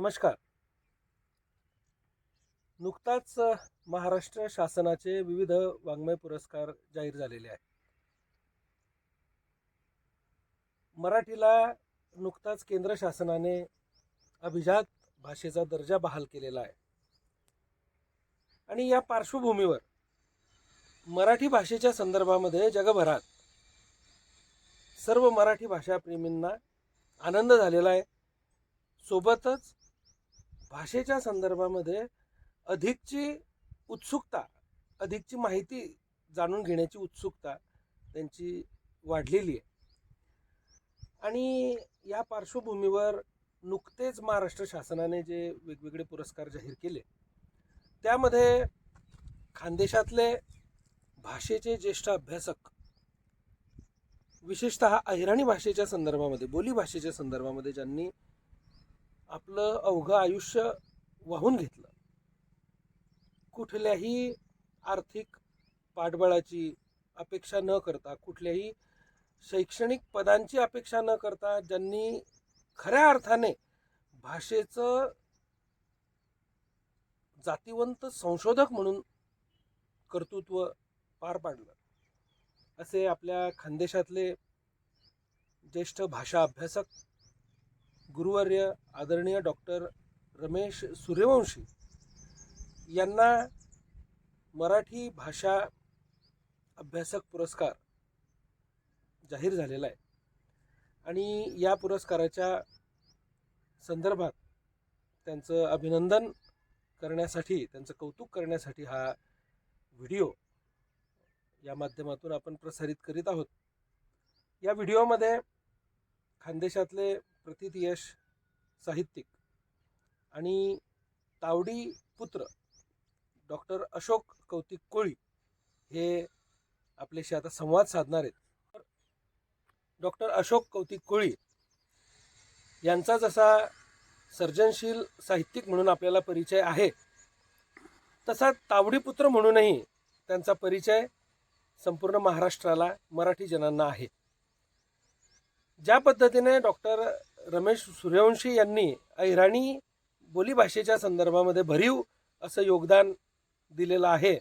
नमस्कार. नुकताच महाराष्ट्र शासनाचे विविध वाङ्मय पुरस्कार जाहीर झालेले आहेत. मराठीला नुकताच केंद्र शासनाने अभिजात भाषेचा दर्जा बहाल केलेला आहे. आणि या पार्श्वभूमीवर मराठी भाषेच्या संदर्भामध्ये जगभरात सर्व मराठी भाषाप्रेमींना आनंद झालेला आहे. सोबतच भाषेच्या संदर्भामध्ये अधिकची उत्सुकता अधिकची माहिती जाणून घेण्याची उत्सुकता त्यांची वाढलेली आहे. आणि या पार्श्वभूमीवर नुकतेच महाराष्ट्र शासनाने जे वेगवेगळे पुरस्कार जाहीर केले त्यामध्ये खानदेशातले भाषेचे ज्येष्ठ अभ्यासक विशेषतः अहिराणी भाषेच्या संदर्भामध्ये बोली भाषेच्या संदर्भामध्ये ज्यांनी आपलं अवघं आयुष्य वाहून घेतलं. कुठल्याही आर्थिक पाठबळाची अपेक्षा न करता कुठल्याही शैक्षणिक पदांची अपेक्षा न करता ज्यांनी खऱ्या अर्थाने भाषेचं जातीवंत संशोधक म्हणून कर्तृत्व पार पाडलं. असे आपल्या खानदेशातले ज्येष्ठ भाषा अभ्यासक गुरुवर्य आदरणीय डॉक्टर रमेश सूर्यवंशी यांना मराठी भाषा अभ्यासक पुरस्कार जाहीर झालेला आहे. आणि या पुरस्काराच्या संदर्भात त्यांचं अभिनंदन करण्यासाठी त्यांचं कौतुक करण्यासाठी हा व्हिडिओ या माध्यमातून आपण प्रसारित करीत आहोत. या व्हिडिओमध्ये खानदेशातले प्रथित यश साहित्यिक. आणि तावडी पुत्र डॉक्टर अशोक कौतिक कोळी हे आपल्याशी आता संवाद साधणार आहेत. डॉक्टर अशोक कौतिक कोळी यांचा जसा सर्जनशील साहित्यिक म्हणून आपल्याला परिचय आहे तसा तावडीपुत्र म्हणूनही त्यांचा परिचय संपूर्ण महाराष्ट्राला मराठी जनांना आहे. ज्या पद्धतीने डॉक्टर रमेश सूर्यवंशी यांनी अहिराणी बोलीभाषेच्या संदर्भामध्ये भरीव असं योगदान दिलेलं आहे.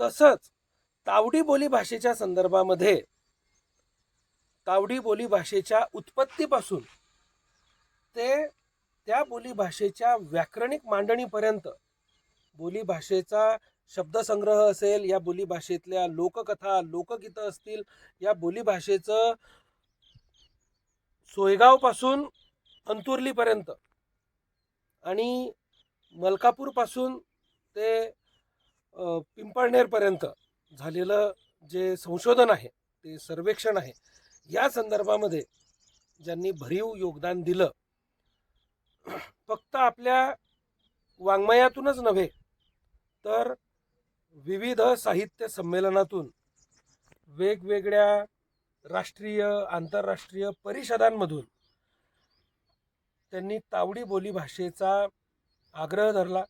तसंच तावडी बोली भाषेच्या संदर्भामध्ये तावडी बोली भाषेच्या उत्पत्तीपासून ते त्या बोली भाषेच्या व्याकरणिक मांडणीपर्यंत बोली भाषेचा शब्दसंग्रह असेल या बोली भाषेतल्या लोककथा लोकगीतं असतील या बोली भाषेचं सोयगावपासून अंतुर्लीपर्यंत. आणि मलकापूरपासून ते पिंपळनेरपर्यंत झालेलं जे संशोधन आहे ते सर्वेक्षण आहे या संदर्भामध्ये ज्यांनी भरीव योगदान दिलं फक्त आपल्या वाङ्मयातूनच नव्हे तर विविध साहित्य संमेलनातून वेगवेगळ्या राष्ट्रीय आंतरराष्ट्रीय परिषदांमधून त्यांनी तावडी बोली भाषेचा आग्रह धरला.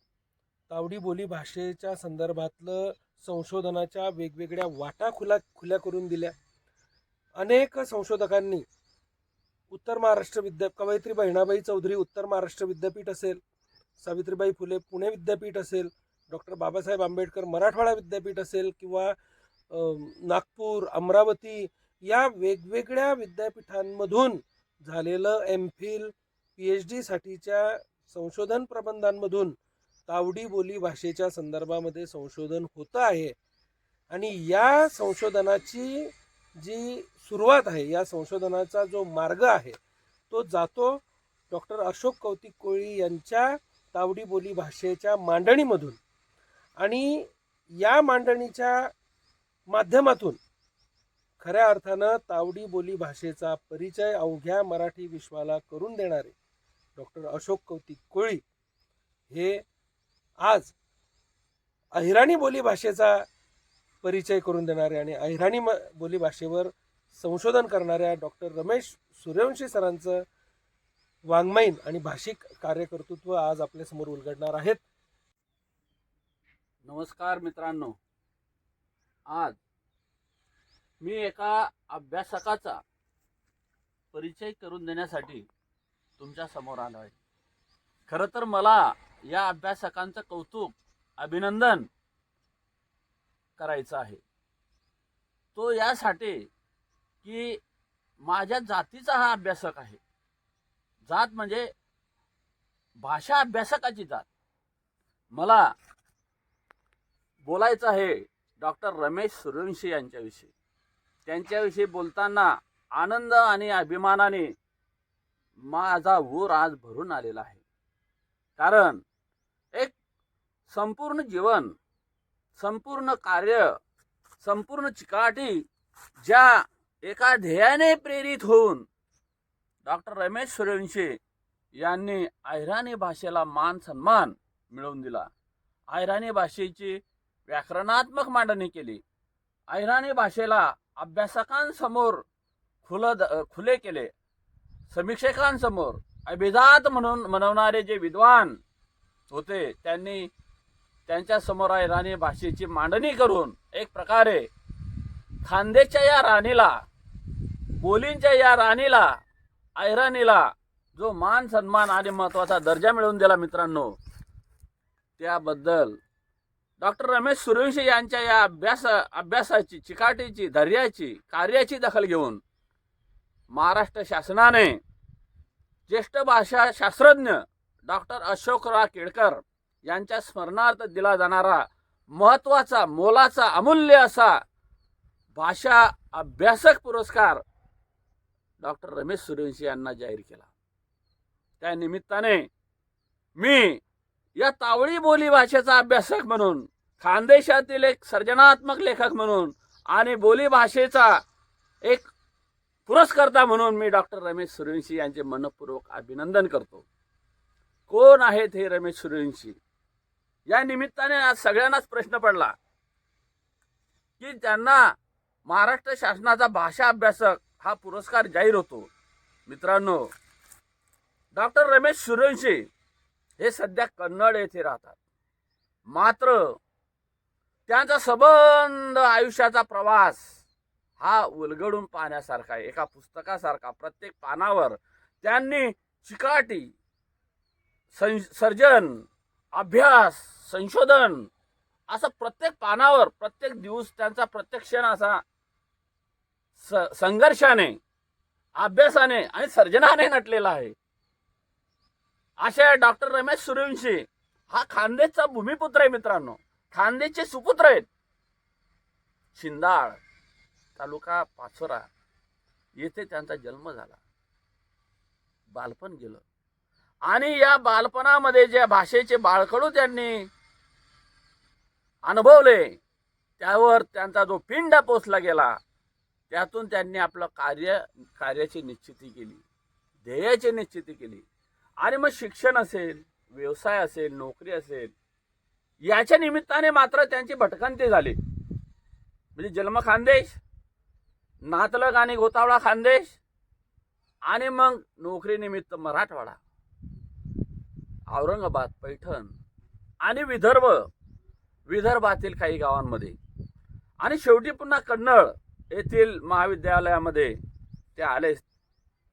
तावडी बोली भाषेच्या संदर्भातलं संशोधनाच्या वेगवेगळ्या वाटा खुला खुल्या करून दिल्या. अनेक संशोधकांनी उत्तर महाराष्ट्र विद्या कवयित्री बहिणाबाई चौधरी उत्तर महाराष्ट्र विद्यापीठ असेल सावित्रीबाई फुले पुणे विद्यापीठ असेल डॉक्टर बाबासाहेब आंबेडकर मराठवाडा विद्यापीठ असेल किंवा नागपूर अमरावती या वेगवेगळ्या विद्यापीठांमधून झालेलं एम फिल पी एच डीसाठीच्या संशोधन प्रबंधांमधून तावडी बोली भाषेच्या संदर्भामध्ये संशोधन होतं आहे. आणि या संशोधनाची जी सुरुवात आहे या संशोधनाचा जो मार्ग आहे तो जातो डॉक्टर अशोक कौतिक कोळी यांच्या तावडी बोली भाषेच्या मांडणीमधून. आणि या मांडणीच्या माध्यमातून खऱ्या अर्थानं तावडी बोली भाषेचा परिचय अवघ्या मराठी विश्वाला करून देणारे डॉक्टर अशोक कौतिक कोळी हे आज अहिराणी बोली भाषेचा परिचय करून देणारे आणि अहिराणी म बोली भाषेवर संशोधन करणाऱ्या डॉक्टर रमेश सूर्यवंशी सरांचं वाङ्मयीन आणि भाषिक कार्यकर्तृत्व आज आपल्यासमोर उलगडणार आहेत. नमस्कार मित्रांनो. आज मी एका अभ्यासकाचा परिचय करून देण्यासाठी तुमच्यासमोर आलो आहे खरं तर मला या अभ्यासकांचं कौतुक अभिनंदन करायचं आहे. तो यासाठी की माझ्या जातीचा हा अभ्यासक आहे. जात म्हणजे भाषा अभ्यासकाची जात. मला बोलायचं आहे डॉक्टर रमेश सूर्यवंशी यांच्याविषयी. त्यांच्याविषयी बोलताना आनंद आणि अभिमानाने माझा ऊर आज भरून आलेला आहे. कारण एक संपूर्ण जीवन संपूर्ण कार्य संपूर्ण चिकाटी ज्या एका ध्येयाने प्रेरित होऊन डॉक्टर रमेश सूर्यवंशी यांनी अहिराणी भाषेला मान सन्मान मिळवून दिला. अहिराणी भाषेची व्याकरणात्मक मांडणी केली. अहिराणी भाषेला अभ्यासकांसमोर खुल खुले केले. समीक्षकांसमोर अभिजात म्हणून म्हणवणारे जे विद्वान होते त्यांनी त्यांच्यासमोर अहिराणी भाषेची मांडणी करून एक प्रकारे खांदेच्या या राणीला बोलींच्या या राणीला ऐराणीला जो मान सन्मान आणि महत्त्वाचा दर्जा मिळवून दिला मित्रांनो त्याबद्दल डॉक्टर रमेश सूर्यवंशी यांच्या या अभ्यास अभ्यासाची चिकाटीची धैर्याची कार्याची दखल घेऊन महाराष्ट्र शासनाने ज्येष्ठ भाषा शास्त्रज्ञ डॉक्टर अशोकराव केळकर यांच्या स्मरणार्थ दिला जाणारा महत्त्वाचा मोलाचा अमूल्य असा भाषा अभ्यासक पुरस्कार डॉक्टर रमेश सूर्यवंशी यांना जाहीर केला. त्या निमित्ताने मी या तावळी बोली भाषेचा अभ्यासक म्हणून खानदेशातील एक सर्जनात्मक लेखक म्हणून आणि बोली भाषेचा एक पुरस्कर्ता म्हणून मी डॉक्टर रमेश सूर्यवंशी यांचे मनपूर्वक अभिनंदन करतो. कोण आहेत हे रमेश सूर्यवंशी? या निमित्ताने आज सगळ्यांनाच प्रश्न पडला की त्यांना महाराष्ट्र शासनाचा भाषा अभ्यासक हा पुरस्कार जाहीर होतो. मित्रांनो डॉक्टर रमेश सूर्यवंशी हे सध्या कन्नड येथे राहतात. मात्र त्यांचा सबंध आयुष्याचा प्रवास हा उलगडून पाहण्यासारखा आहे. एका पुस्तकासारखा प्रत्येक पानावर त्यांनी चिकाटी सं सर्जन अभ्यास संशोधन असं प्रत्येक पानावर प्रत्येक दिवस त्यांचा प्रत्येक क्षण असा स संघर्षाने अभ्यासाने आणि सर्जनाने नटलेला आहे. अशा डॉक्टर रमेश सूर्यवंशी हा खानदेशचा भूमिपुत्र आहे मित्रांनो. खांदेचे सुपुत्र आहेत. शिंदाळ तालुका पाचोरा येथे त्यांचा जन्म झाला. बालपण गेलं. आणि या बालपणामध्ये ज्या भाषेचे बाळकडू त्यांनी अनुभवले त्यावर त्यांचा जो पिंडा पोचला गेला त्यातून त्यांनी आपलं कार्य कार्याची निश्चिती केली ध्येयाची निश्चिती केली. आणि मग शिक्षण असेल व्यवसाय असेल नोकरी असेल याच्या निमित्ताने मात्र त्यांची भटकंती झाली. म्हणजे जन्म खानदेश नातलग आणि गोतावळा खानदेश आणि मग नोकरीनिमित्त मराठवाडा. औरंगाबाद पैठण आणि विदर्भ विदर्भातील काही गावांमध्ये. आणि शेवटी पुन्हा कन्नड येथील महाविद्यालयामध्ये ते आले.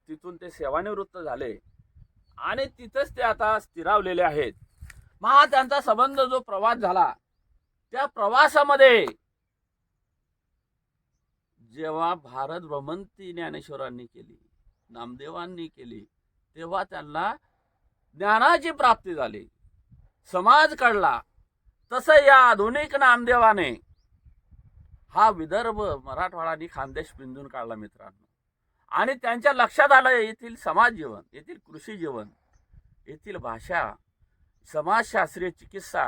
तिथून ते सेवानिवृत्त झाले. आणि तिथंच ते आता स्थिरावलेले आहेत. मग हा त्यांचा संबंध जो प्रवास झाला त्या प्रवासामध्ये जेव्हा भारत भ्रमंती ज्ञानेश्वरांनी केली नामदेवांनी केली तेव्हा त्यांना ज्ञानाची प्राप्ती झाली. समाज कळला तसं या आधुनिक नामदेवाने हा विदर्भ मराठवाडा आणि खानदेश बिंदून काढला मित्रांनो. आणि त्यांच्या लक्षात आलं येथील समाज जीवन येथील कृषी जीवन येथील भाषा समाजशास्त्रीय चिकित्सा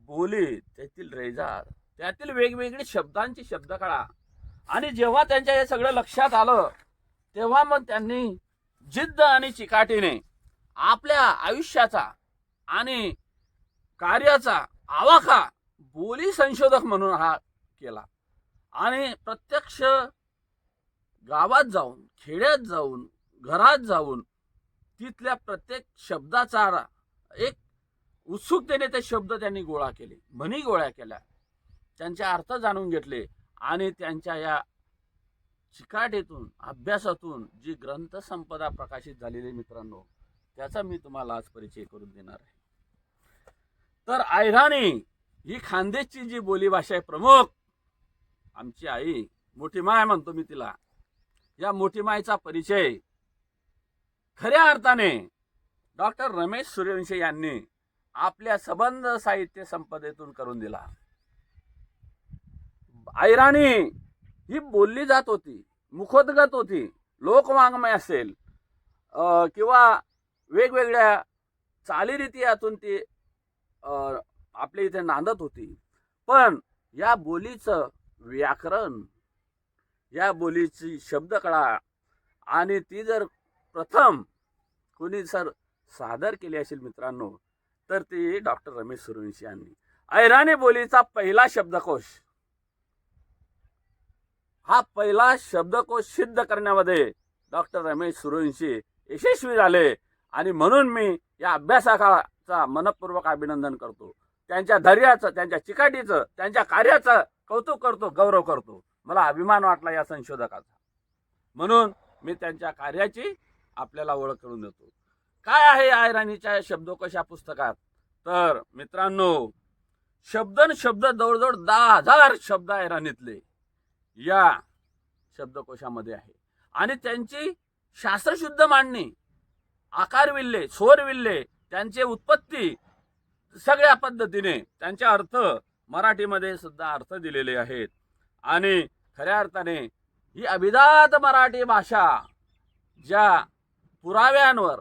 बोली तेथील रेजार त्यातील वेगवेगळी शब्दांची शब्दकळा. आणि जेव्हा त्यांच्या हे सगळं लक्षात आलं तेव्हा मग त्यांनी जिद्द आणि चिकाटीने आपल्या आयुष्याचा आणि कार्याचा आवाका बोली संशोधक म्हणून हा केला. आणि प्रत्यक्ष गावात जाऊन खेड्यात जाऊन घरात जाऊन तिथल्या प्रत्येक शब्दाचा एक उत्सुकतेने ते शब्द त्यांनी गोळा केले म्हणी गोळ्या केल्या. त्यांचे अर्थ जाणून घेतले आणि त्यांच्या या चिकाटीतून अभ्यासातून जी ग्रंथसंपदा प्रकाशित झालेली मित्रांनो त्याचा मी तुम्हाला आज परिचय करून देणार आहे. तर आयराणी ही खानदेशची जी बोलीभाषा आहे प्रमुख आमची आई मोठी माय म्हणतो मी तिला. या मोठी मायचा परिचय खऱ्या अर्थाने डॉक्टर रमेश सूर्यवंशी यांनी आपल्या सबंध साहित्य संपदेतून करून दिला. आयराणी ही बोलली जात होती मुखोद्गत होती लोकवाङ्मय असेल किंवा वेगवेगळ्या चालीरीती यातून ती आपल्या इथे नांदत होती. पण या बोलीचं व्याकरण या बोलीची शब्दकळा आणि ती जर प्रथम कोणी सर सादर केली असेल मित्रांनो तर ती डॉक्टर रमेश सुरवंशी यांनी. ऐराणी बोलीचा पहिला शब्दकोश. हा पहिला शब्दकोश सिद्ध करण्यामध्ये डॉक्टर रमेश सुरवंशी यशस्वी झाले आणि म्हणून मी या अभ्यासकाचा मनपूर्वक अभिनंदन करतो. त्यांच्या धैर्याचं त्यांच्या चिकाटीचं त्यांच्या कार्याचं कौतुक करतो गौरव करतो. मला अभिमान वाटला या संशोधकाचा. म्हणून मी त्यांच्या कार्याची आपल्याला ओळख करून देतो. काय आहे आयराणीच्या शब्दकोश या पुस्तकात? तर मित्रांनो शब्दन शब्द जवळजवळ दहा हजार शब्द आयराणीतले या शब्दकोशामध्ये आहे. आणि त्यांची शास्त्रशुद्ध मांडणी आकार विल्ले स्वर विल्ले त्यांचे उत्पत्ती सगळ्या पद्धतीने त्यांचे अर्थ मराठीमध्ये सुद्धा अर्थ दिलेले आहेत. आणि खऱ्या अर्थाने ही अभिजात मराठी भाषा ज्या पुराव्यांवर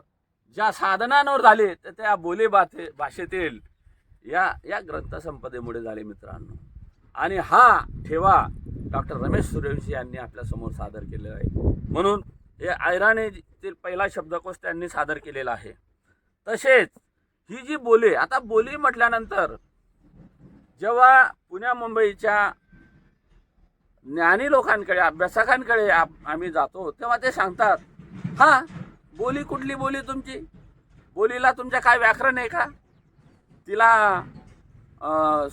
ज्या साधनांवर झाले तर त्या बोली बाते भाषेतील या या ग्रंथसंपदेमुळे झाले मित्रांनो. आणि हा ठेवा डॉक्टर रमेश सूर्यवंशी यांनी आपल्यासमोर सादर केलेला आहे. म्हणून हे ऐराणीतील पहिला शब्दकोश त्यांनी सादर केलेला आहे. तसेच ही जी बोली आता बोली म्हटल्यानंतर जेव्हा पुण्या मुंबईच्या ज्ञानी लोकांकडे अभ्यासकांकडे आम्ही जातो तेव्हा ते सांगतात हा बोली कुठली बोली तुमची? बोलीला तुमच्या काय व्याकरण आहे का? तिला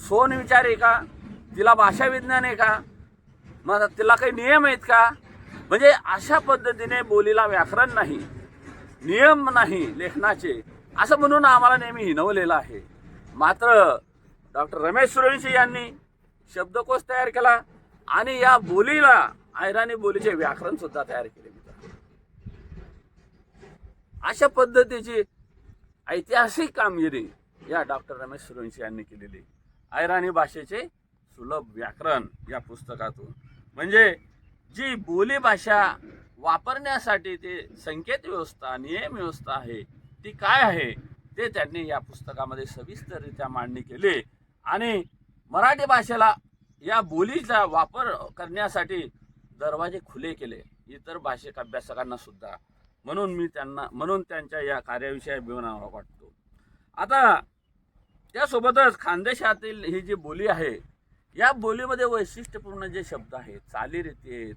सोन विचार आहे का? तिला भाषा विज्ञान आहे का? मग तिला काही नियम आहेत का? म्हणजे अशा पद्धतीने बोलीला व्याकरण नाही नियम नाही लेखनाचे. असं म्हणून आम्हाला नेहमी हिनवलेलं आहे. मात्र डॉक्टर रमेश सुरवंशी यांनी शब्दकोश तयार केला आणि या बोलीला आयराणी बोलीचे व्याकरण सुद्धा तयार केले. अशा पद्धतीची ऐतिहासिक कामगिरी या डॉक्टर रमेश सुरवंशी यांनी केलेली. ऐराणी भाषेचे सुलभ व्याकरण या पुस्तकातून. म्हणजे जी बोली भाषा वापरण्यासाठी ते संकेत व्यवस्था नियम व्यवस्था आहे ती काय आहे ते त्यांनी या पुस्तकामध्ये सविस्तररित्या मांडणी केली. आणि मराठी भाषेला या बोलीचा वापर करण्यासाठी दरवाजे खुले केले. इतर भाषिक अभ्यासकांना सुद्धा म्हणून मी त्यांना म्हणून त्यांच्या या कार्याविषयी अभिमान वाटतो. आता त्यासोबतच खानदेशातील ही जी बोली आहे या बोलीमध्ये वैशिष्ट्यपूर्ण जे शब्द आहेत चालीरीती आहेत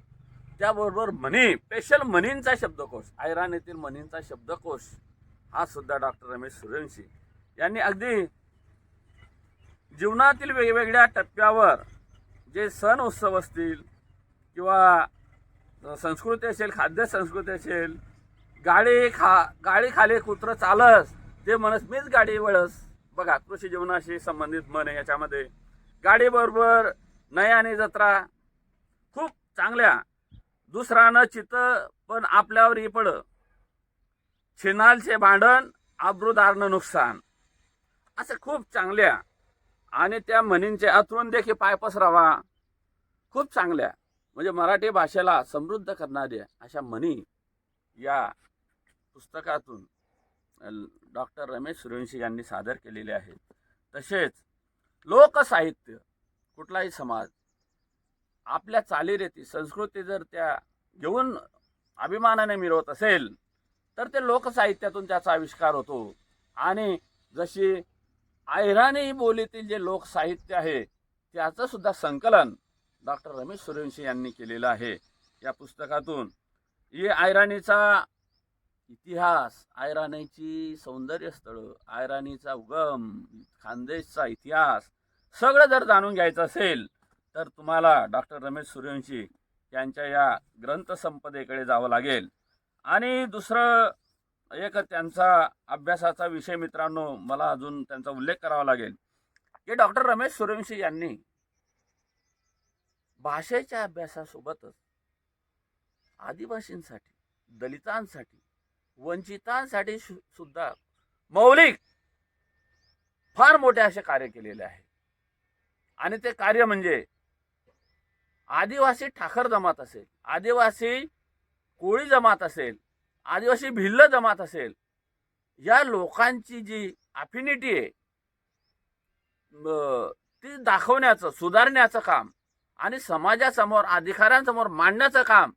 त्याबरोबर म्हणी स्पेशल म्हणींचा शब्दकोश आयरान येथील म्हणींचा शब्दकोश हा सुद्धा डॉक्टर रमेश सूर्यवंशी यांनी अगदी जीवनातील वेगवेगळ्या टप्प्यावर जे सण उत्सव असतील किंवा संस्कृती असेल खाद्य संस्कृती असेल गाडी खा गाडी खाली कुत्र चालस ते म्हणस मीच गाडी वळस. बघा कृषी जीवनाशी संबंधित मन आहे याच्यामध्ये. गाडीबरोबर नयाने जत्रा खूप चांगल्या. दुसरानं चित्त पण आपल्यावर इपड. छिनालचे भांडण आब्रुदारनं नुकसान. असं खूप चांगल्या. आणि त्या म्हणींचे अथरून देखील पाय पसरावा खूप चांगल्या. म्हणजे मराठी भाषेला समृद्ध करणाऱ्या अशा म्हणी या पुस्तकातून डॉक्टर रमेश सूर्यवंशी यांनी सादर केलेले आहेत. तसेच लोकसाहित्य कुठलाही समाज आपल्या चालीरीती संस्कृती जर त्या घेऊन अभिमानाने मिळवत असेल तर ते लोकसाहित्यातून त्याचा आविष्कार होतो. आणि जशी आयराणी बोलीतील जे लोकसाहित्य आहे त्याचं सुद्धा संकलन डॉक्टर रमेश सूर्यवंशी यांनी केलेलं आहे. या पुस्तकातून ही आयराणीचा इतिहास आयराणीची सौंदर्य स्थळं आयराणीचा उगम खानदेशचा इतिहास सगळं जर जाणून घ्यायचं असेल तर तुम्हाला डॉक्टर रमेश सूर्यवंशी यांच्या या ग्रंथसंपदेकडे जावं लागेल. आणि दुसरं एक त्यांचा अभ्यासाचा विषय मित्रांनो मला अजून त्यांचा उल्लेख करावा लागेल. की डॉक्टर रमेश सूर्यवंशी यांनी भाषेच्या अभ्यासासोबतच आदिवासींसाठी दलितांसाठी वंचितांसाठी सुद्धा मौलिक फार मोठे असे कार्य केलेले आहे. आणि ते कार्य म्हणजे आदिवासी ठाकर जमात असेल आदिवासी कोळी जमात असेल आदिवासी भिल्ल जमात असेल या लोकांची जी अफिनिटी आहे ती दाखवण्याचं सुधारण्याचं काम आणि समाजासमोर अधिकाऱ्यांसमोर मांडण्याचं काम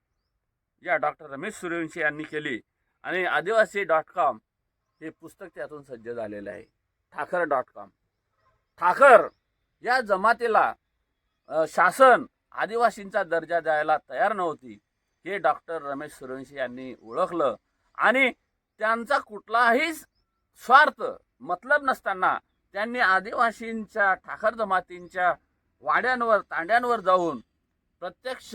या डॉक्टर रमेश सूर्यवंशी यांनी केली. आणि आदिवासी डॉट कॉम हे पुस्तक त्यातून सज्ज झालेलं आहे. Thakar dot com. ठाकर या जमातीला शासन आदिवासींचा दर्जा द्यायला तयार नव्हती हे डॉक्टर रमेश सूर्यवंशी यांनी ओळखलं. आणि त्यांचा कुठलाही स्वार्थ मतलब नसताना त्यांनी आदिवासींच्या ठाकर जमातींच्या वाड्यांवर तांड्यांवर जाऊन प्रत्यक्ष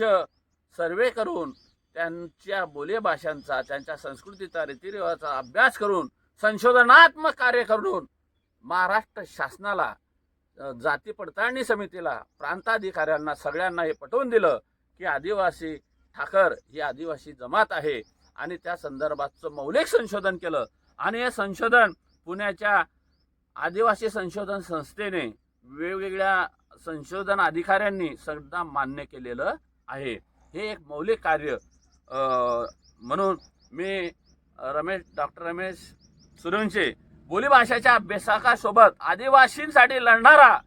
सर्वे करून त्यांच्या बोलीभाषांचा त्यांच्या संस्कृतीचा रीतिरिवाजाचा अभ्यास करून संशोधनात्मक कार्य करून महाराष्ट्र शासनाला जाती पडताळणी समितीला प्रांताधिकाऱ्यांना सगळ्यांना हे पटवून दिलं की आदिवासी ठाकर ही आदिवासी जमात आहे. आणि त्या संदर्भातचं मौलिक संशोधन केलं. आणि हे संशोधन पुण्याच्या आदिवासी संशोधन संस्थेने वेगवेगळ्या संशोधन अधिकाऱ्यांनी सुद्धा मान्य केलेलं आहे. हे एक मौलिक कार्य म्हणून मी रमेश डॉक्टर रमेश सूर्यवंशी बोलीभाषेच्या अभ्यासकासोबत आदिवासींसाठी लढणारा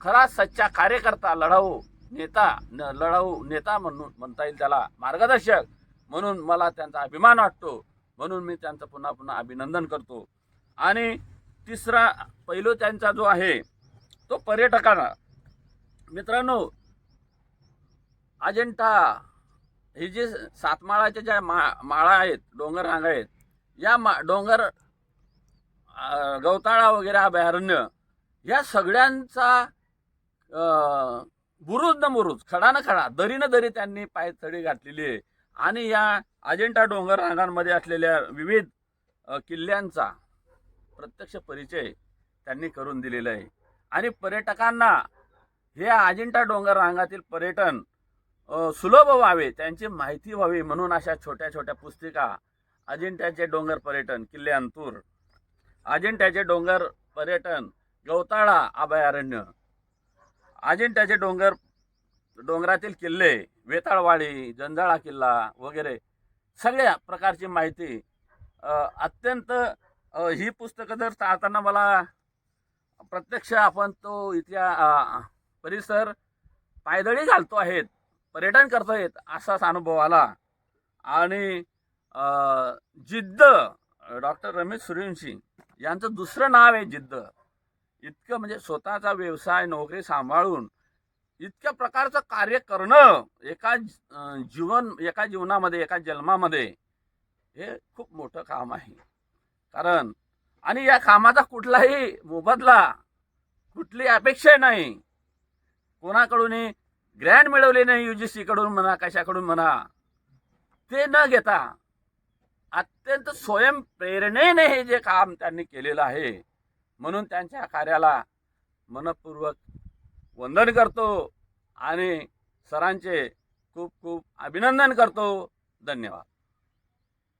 खरा सच्चा कार्यकर्ता लढाऊ नेता न- लढाऊ नेता म्हणून म्हणता येईल त्याला मार्गदर्शक म्हणून मला त्यांचा अभिमान वाटतो. म्हणून मी त्यांचं पुन्हा पुन्हा अभिनंदन करतो. आणि तिसरा पैलू त्यांचा जो आहे तो पर्यटकांना. मित्रांनो अजिंठा ही जी सातमाळाच्या ज्या मा माळा आहेत डोंगर रांगा आहेत या मा डोंगर गवताळा वगैरे अभयारण्य या सगळ्यांचा बुरुज न बुरुज खडा न खडा दरी न दरी त्यांनी पायथडी घातलेली आहे. आणि या अजिंठा डोंगर रांगांमध्ये असलेल्या विविध किल्ल्यांचा प्रत्यक्ष परिचय त्यांनी करून दिलेला आहे. आणि पर्यटकांना हे अजिंठा डोंगर रांगातील पर्यटन सुलभ व्हावे त्यांची माहिती व्हावी म्हणून अशा छोट्या छोट्या पुस्तिका अजिंठ्याचे डोंगर पर्यटन किल्ले अंतूर अजिंठ्याचे डोंगर पर्यटन गवताळा अभयारण्य अजिंठ्याचे डोंगर डोंगरातील किल्ले वेताळवाडी जंजाळा किल्ला वगैरे सगळ्या प्रकारची माहिती. अत्यंत ही पुस्तकं जर चालताना मला प्रत्यक्ष आपण तो इतिहा परिसर पायदळी घालतो आहेत पर्यटन करता येत असाच अनुभव आला. आणि जिद्द डॉक्टर रमेश सूर्यवंशी यांचं दुसरं नाव आहे जिद्द. इतकं म्हणजे स्वतःचा व्यवसाय नोकरी सांभाळून इतक्या प्रकारचं कार्य करणं एका जीवन एका जीवनामध्ये एका जन्मामध्ये हे खूप मोठं काम आहे. कारण आणि या कामाचा कुठलाही मोबदला कुठली अपेक्षा नाही. कोणाकडूनही ग्रँड मिळवले नाही यू जी कडून म्हणा कशाकडून म्हणा. ते न घेता अत्यंत स्वयंप्रेरणेने हे जे काम त्यांनी केलेलं आहे म्हणून त्यांच्या कार्याला मनपूर्वक वंदन करतो आणि सरांचे खूप खूप अभिनंदन करतो. धन्यवाद.